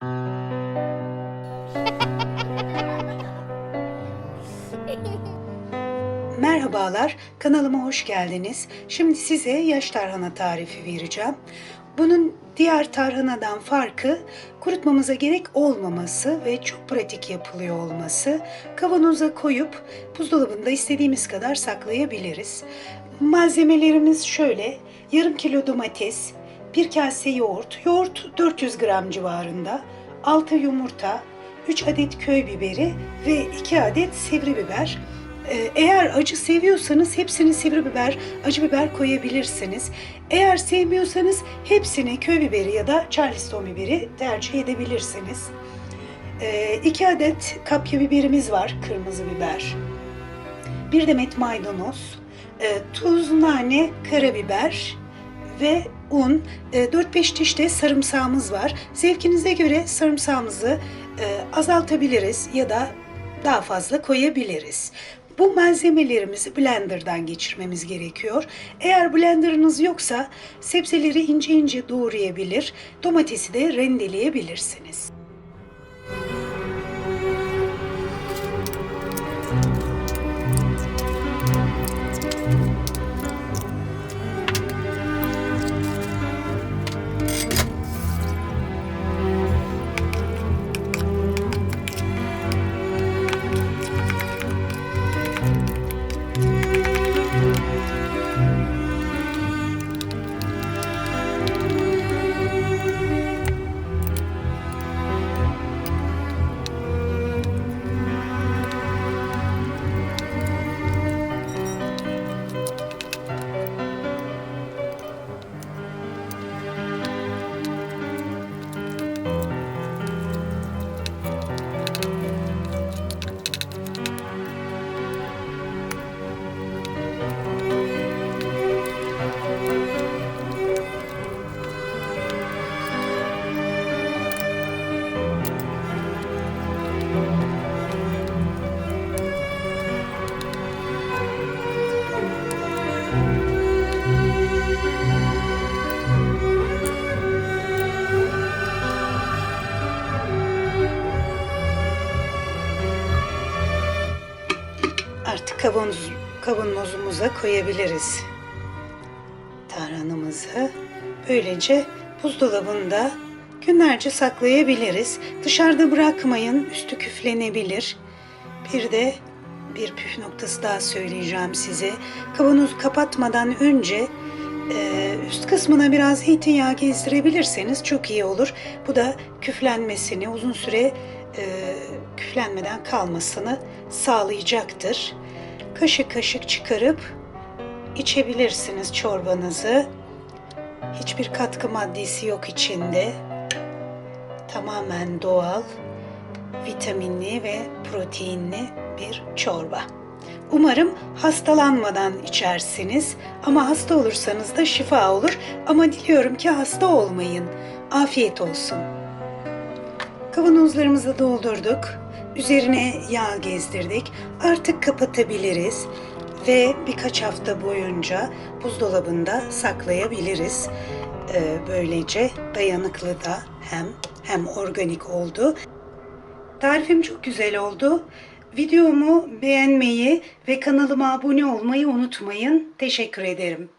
Merhabalar, kanalıma hoş geldiniz. Şimdi size yaş tarhana tarifi vereceğim. Bunun diğer tarhanadan farkı kurutmamıza gerek olmaması ve çok pratik yapılıyor olması. Kavanoza koyup buzdolabında istediğimiz kadar saklayabiliriz. Malzemelerimiz şöyle, yarım kilo domates, bir kase yoğurt, yoğurt 400 gram civarında, 6 yumurta, 3 adet köy biberi ve 2 adet sivri biber. Ee, Eğer acı seviyorsanız hepsini sivri biber, acı biber koyabilirsiniz. Eğer sevmiyorsanız hepsini köy biberi ya da charleston biberi tercih edebilirsiniz. 2 adet kapya biberimiz var, kırmızı biber. Bir demet maydanoz, e, tuz, nane, karabiber ve un. E, 4-5 diş de sarımsağımız var. Zevkinize göre sarımsağımızı e, azaltabiliriz ya da daha fazla koyabiliriz. Bu malzemelerimizi blenderdan geçirmemiz gerekiyor. Eğer blenderınız yoksa sebzeleri ince ince doğrayabilir, domatesi de rendeleyebilirsiniz. Kavanoz, kavanozumuza koyabiliriz tarhanamızı. Böylece buzdolabında günlerce saklayabiliriz. Dışarıda bırakmayın, üstü küflenebilir. Bir de bir püf noktası daha söyleyeceğim size. Kavanozu kapatmadan önce e, üst kısmına biraz zeytinyağı gezdirebilirseniz çok iyi olur. Bu da küflenmesini, uzun süre e, küflenmeden kalmasını sağlayacaktır. Kaşık kaşık çıkarıp içebilirsiniz çorbanızı. Hiçbir katkı maddesi yok içinde. Tamamen doğal, vitaminli ve proteinli bir çorba. Umarım hastalanmadan içersiniz ama hasta olursanız da şifa olur ama diliyorum ki hasta olmayın. Afiyet olsun. Kavanozlarımızı doldurduk. Üzerine yağ gezdirdik. Artık kapatabiliriz ve birkaç hafta boyunca buzdolabında saklayabiliriz. Ee, böylece dayanıklı da hem hem organik oldu. Tarifim çok güzel oldu. Videomu beğenmeyi ve kanalıma abone olmayı unutmayın. Teşekkür ederim.